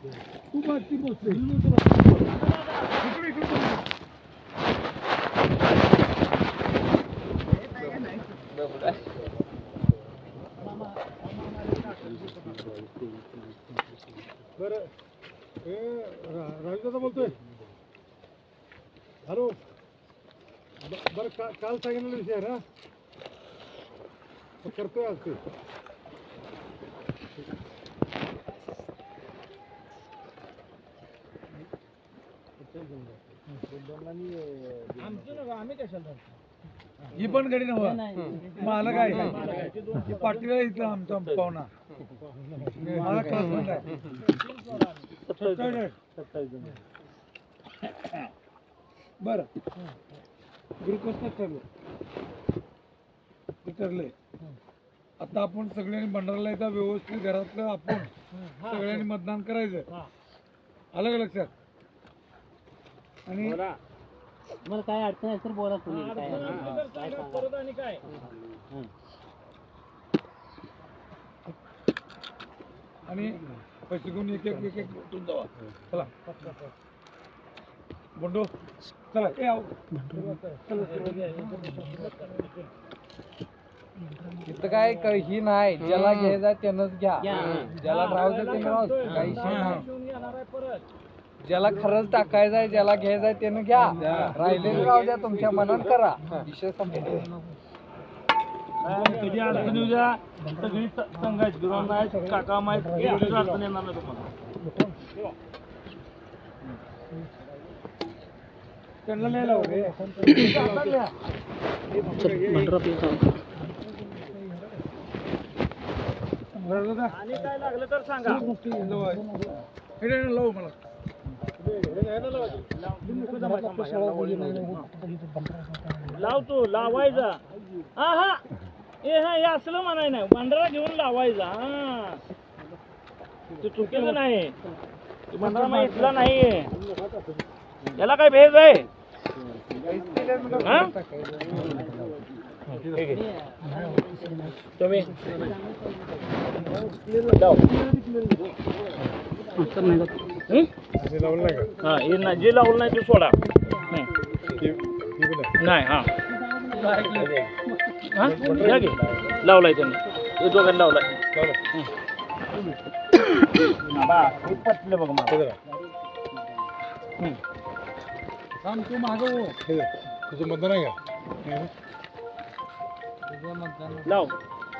तू बस ती इकडे बरं हे राजू दादा बोलतोय हॅलो बरं का काल सांगितलेला विषय आहे ना करतोय आज ते ही पण गडी नव्हा मला काय ही. पाटील आहे इथं आमचा पाहुणा. मला क्लासमेट आहे बर. गुरुकृष्ण ठरलं. आता आपण सगळ्यांनी भंडाराला एकदा व्यवस्थित घरातलं आपण सगळ्यांनी मतदान करायचं. आलं का लक्षात? आणि मला काय अडचण आहे तर बोला तुम्ही. काय सांगा हं. आणि पैसे घेऊन एक एक एक एक उठून जावा. चला. बंडू चला. ए इथं काय क- ही नाही. ज्याला घ्यायचा त्यानंच घ्या. घ्या. ज्याला राहू दे त्यानं राहू. दे. काही विषय नाही. ज्याला खरंच टाकायचं आहे ज्याला घ्यायचं आहे त्यानं घ्या. राहिलेलं राहू द्या तुमच्या मनात करा. विषय संपला. कधी अडचण येऊ द्या. सगळी स- संघाची गुरु माहीत काका माहीत एवढीच अडचण येणार नाही तुम्हाला. त्यांना नाही लावू रे. आणि काय लागलं तर सांगा. लावू मला. लावतो लावायचा. हा हा. ए हा हे असलं म्हणाय नाही. भांडारा घेऊन लावायचा. हा. ते चुकीचं नाही. ते मग इथला नाहीये याला काय भेद आहे? हा? तुम्ही? लाव. हं? लावलं नाही का? हा हे ना जे लावलं नाही ते सोडा. नाही. हा. हा? घ्या की. लावलाय त्यांनी. हे दोघांनी लावलाय. बा, हे पटलं बघ मला. तू मागं हो. तुझं मतदान आहे का? लाव.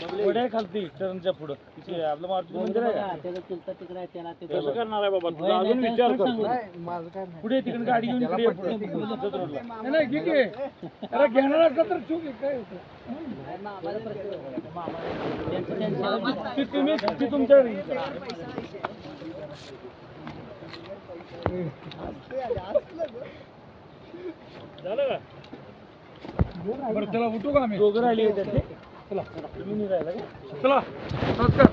वड्या खालती टर्नच्या पुढं. तिथे आपलं मारुती मंदिर आहे. का? आहे, त्याला कसं करणार आहे बाबा? अजून विचार नाही पुढे तिकडे गाडी घेऊन इकडे ये पुढे जत रोडला. नाही, नाही घे की. अरे घेणार असला तर चूक आहे काय होतं? ती तुम्ही ती तुमच्या घरी. झालं का? बरं चला उठू का आम्ही? दोघं राहिले होते त्यातले? चला तुम्ही का? चला नमस्कार.